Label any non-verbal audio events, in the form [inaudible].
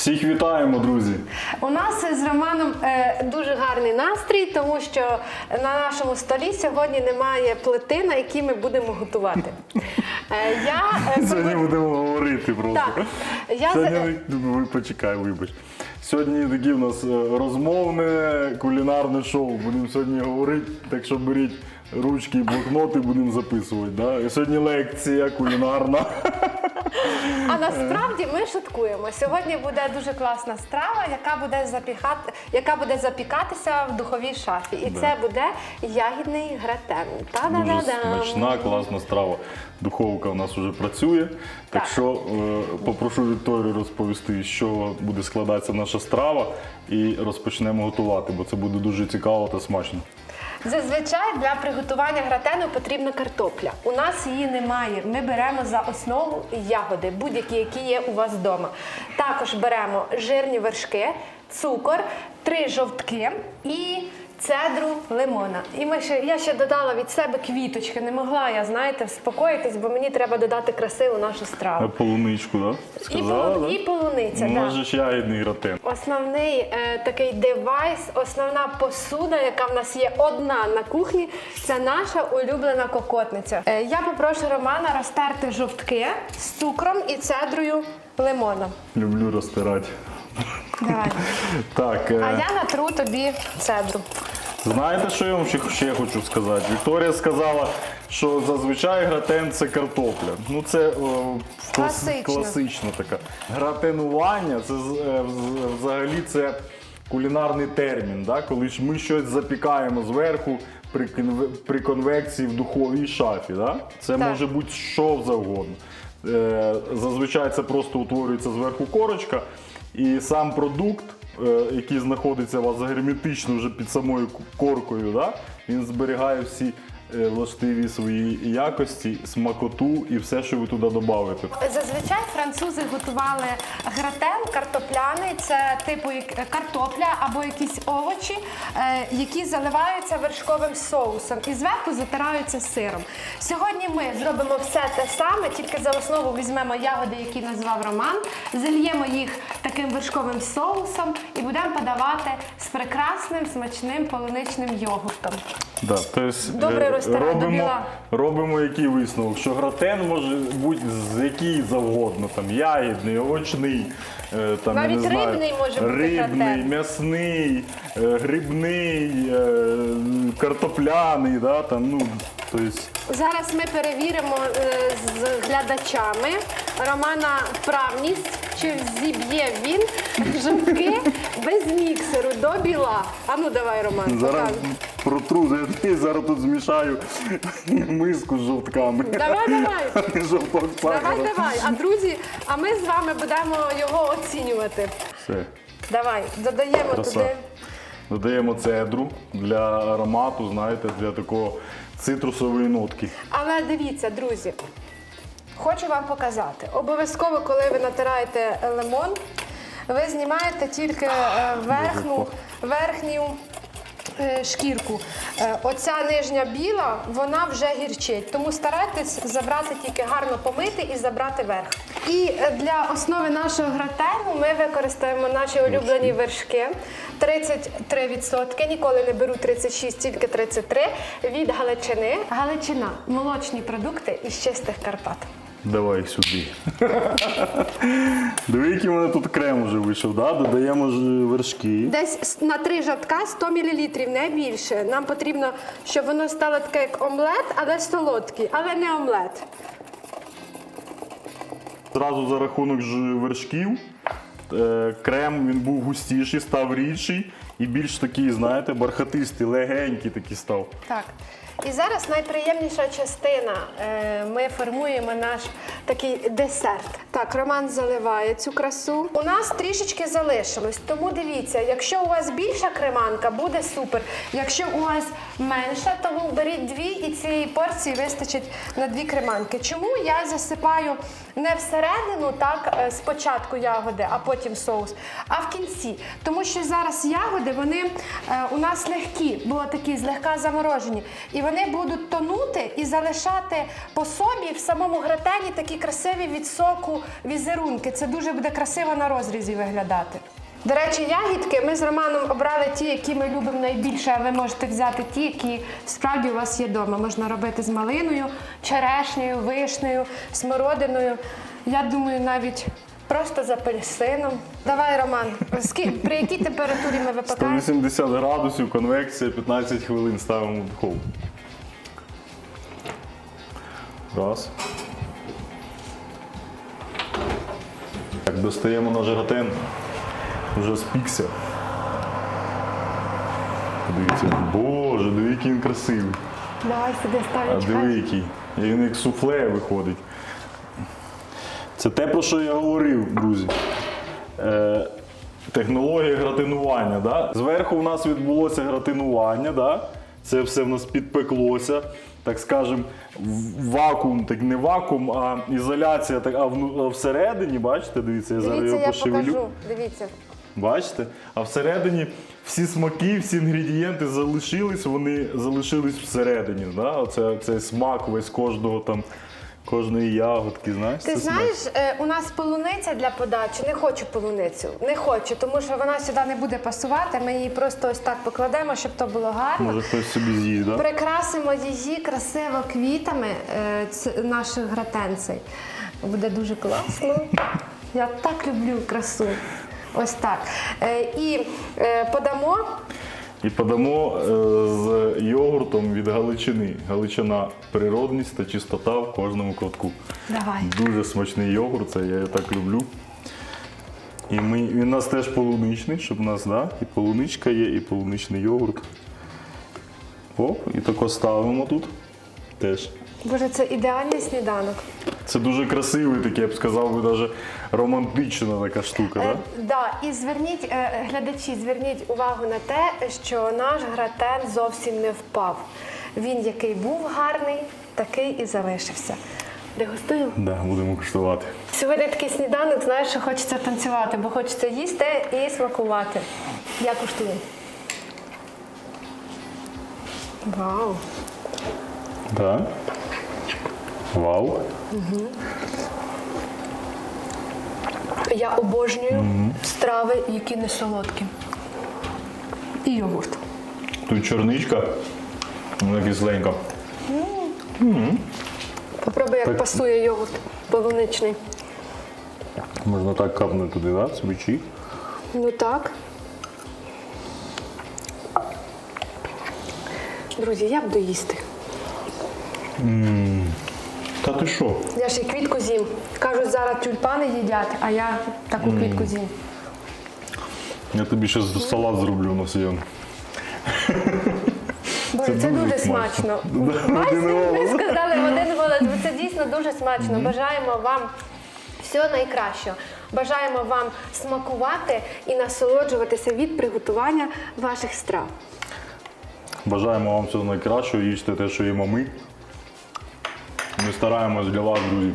Всіх вітаємо, друзі! У нас з Романом е, дуже гарний настрій, тому що на нашому столі сьогодні немає плити, на якій ми будемо готувати. Е, я, е, [laughs] Сьогодні будемо говорити просто. Так. Я Сьогодні, ви почекай, вибач. Сьогодні таке в нас розмовне кулінарне шоу. Будемо сьогодні говорити, так що беріть ручки і блокноти, будемо записувати. Да? І сьогодні лекція кулінарна. А насправді ми шуткуємо. Сьогодні буде дуже класна страва, яка буде запікати, яка буде запікатися в духовій шафі. І це буде ягідний гратен. Дуже Та-да-да-дам! смачна, класна страва. Духовка у нас вже працює. Так, Так. що е, попрошу Вікторію розповісти, що буде складатися наша страва, і розпочнемо готувати, бо це буде дуже цікаво та смачно. Зазвичай для приготування гратену потрібна картопля. У нас її немає. Ми беремо за основу ягоди, будь-які, які є у вас вдома. Також беремо жирні вершки, цукор, три жовтки і цедру лимона. І ми ще, я ще додала від себе квіточки. Не могла я, знаєте, вспокоїтись, бо мені треба додати краси у нашу страву. полуничку, так? І, полу- да? і полуниця. У да. ягідний гратен. Основний е, такий девайс, основна посуда, яка в нас є одна на кухні, це наша улюблена кокотниця. Е, я попрошу Романа розтерти жовтки з цукром і цедрою лимона. Люблю розтирати. Давай. Так, А е, я натру тобі цедру. Знаєте, що я вам ще, ще хочу сказати? Вікторія сказала, що зазвичай гратен це картопля. Ну це о, клас- Класично. класична така. Гратенування це е, взагалі це кулінарний термін, да? коли ж ми щось запікаємо зверху при, при конвекції в духовій шафі. Да? Це Так. може бути що завгодно. Е, зазвичай це просто утворюється зверху корочка, і сам продукт, е, який знаходиться у вас герметично вже під самою коркою, да? він зберігає всі е, властиві свої якості, смакоту і все, що ви туди додаєте. Зазвичай французи готували гратен картопляний, це типу картопля або якісь овочі, е, які заливаються вершковим соусом і зверху затираються сиром. Сьогодні ми зробимо все те саме, тільки за основу візьмемо ягоди, які назвав Роман, зальємо їх таким вершковим соусом і будемо подавати з прекрасним смачним полуничним йогуртом. Да, тобто, Добре е, робимо, біла. робимо який висновок, що гратен може бути з який завгодно, там ягідний, овочний, е, там, я Навіть не знаю, рибний може бути рибний, гратен. м'ясний, е, грибний, е, картопляний, да, там, ну, тобто, Зараз ми перевіримо е, з глядачами Романа вправність, чи зіб'є він жовтки без міксеру до біла. А ну давай, Роман, зараз показуй. протру, я зараз тут змішаю миску з жовтками. Давай, давай. [laughs] Жовток Давай, давай. А друзі, а ми з вами будемо його оцінювати. Все. Давай, додаємо Краса. туди. Додаємо цедру для аромату, знаєте, для такого цитрусової нотки. Але дивіться, друзі, хочу вам показати. Обов'язково, коли ви натираєте лимон, ви знімаєте тільки е, верхну, верхню е, шкірку. Е, Оця нижня біла, вона вже гірчить. Тому старайтесь забрати тільки гарно помити і забрати верх. І е, для основи нашого гратену ми використаємо наші улюблені вершки. 33%, ніколи не беру 36, тільки 33 від Галичини. Галичина молочні продукти із чистих Карпат. Давай сюди. Диви, який у мене тут крем вже вийшов, да? додаємо ж вершки. Десь на 3 жовтка 100 мл, не більше. Нам потрібно, щоб воно стало таке як омлет, але солодкий, але не омлет. Зразу за рахунок ж вершків. е, Крем він був густіший, став рідший і більш такий, знаєте, бархатистий, легенький такий став. Так. І зараз найприємніша частина. Е, Ми формуємо наш такий десерт. Так, Роман заливає цю красу. У нас трішечки залишилось, тому дивіться, якщо у вас більша креманка, буде супер. Якщо у вас менша, то беріть дві і і цієї порції вистачить на дві креманки. Чому я засипаю не всередину, так е, спочатку ягоди, а потім соус, а в кінці? Тому що зараз ягоди вони е, у нас легкі, бо такі злегка заморожені, і вони будуть тонути і залишати по собі в самому гратені такі красиві від соку візерунки. Це дуже буде красиво на розрізі виглядати. До речі, ягідки ми з Романом обрали ті, які ми любимо найбільше, а ви можете взяти ті, які справді у вас є вдома. Можна робити з малиною, черешнею, вишнею, смородиною. Я думаю, навіть просто з апельсином. Давай, Роман, ски- при якій температурі ми випікаємо? 180 градусів, конвекція, 15 хвилин ставимо в духовку. Раз. Так, достаємо наш гратен. Вже спікся. Подивіться. Боже, диви, який він красивий. Давай сюди А ставлю. диви який. Він як суфле виходить. Це те, про що я говорив, друзі. Е, технологія гратинування. Да? Зверху в нас відбулося гратинування. Да? Це все в нас підпеклося. Так скажем, вакуум, так не вакуум, а ізоляція, так, а вну- а всередині, бачите, дивіться, я зараз Дивіться, його я пошевелю. покажу. Дивіться. Бачите? А всередині всі смаки, всі інгредієнти залишились, вони залишились всередині. Да? Оце, цей смак весь кожного там, кожної ягодки. Знаєш, Ти це знаєш, е, у нас полуниця для подачі. Не хочу полуницю. Не хочу, тому що вона сюди не буде пасувати. Ми її просто ось так покладемо, щоб то було гарно. Може хтось собі з'їсть, да? Прикрасимо її красиво квітами е, ц- наших гратенцей. Буде дуже класно. Я так люблю красу. Ось так. Е, І е, подамо. І подамо е, з йогуртом від Галичини. Галичина природність та чистота в кожному кутку. Давай. Дуже смачний йогурт, це я так люблю. І ми, він у нас теж полуничний, щоб у нас, да? і полуничка є, і полуничний йогурт. Оп, і тако ставимо тут. Теж. Боже, це ідеальний сніданок. Це дуже красивий такий, я б сказав би, навіть романтична така штука, Е, так? да, і зверніть, е, глядачі, зверніть увагу на те, що наш гратен зовсім не впав. Він який був гарний, такий і залишився. Дегустую. Да? Да, будемо куштувати. Сьогодні такий сніданок, знаєш, що хочеться танцювати, бо хочеться їсти і смакувати. Я куштую. Вау! Да? Вау. Я обожнюю страви, які не солодкі. І йогурт. Тут чорничка, вона кисленька. Попробуй, як Так. пасує йогурт полуничний. Можна так капнути туди, да? собі чик. Ну так. Друзі, я буду їсти. Та ти що? Я і квітку з'їм. Кажуть, зараз тюльпани їдять, а я таку квітку з'їм. Я тобі ще салат зроблю на сьогодні. Боже, це, дуже смачно. [laughs] Да, ви сказали в один голос, бо це дійсно дуже смачно. Бажаємо вам всього найкращого. Бажаємо вам смакувати і насолоджуватися від приготування ваших страв. Бажаємо вам всього найкращого, їжте те, що їмо ми. Ми стараємось для вас, друзі.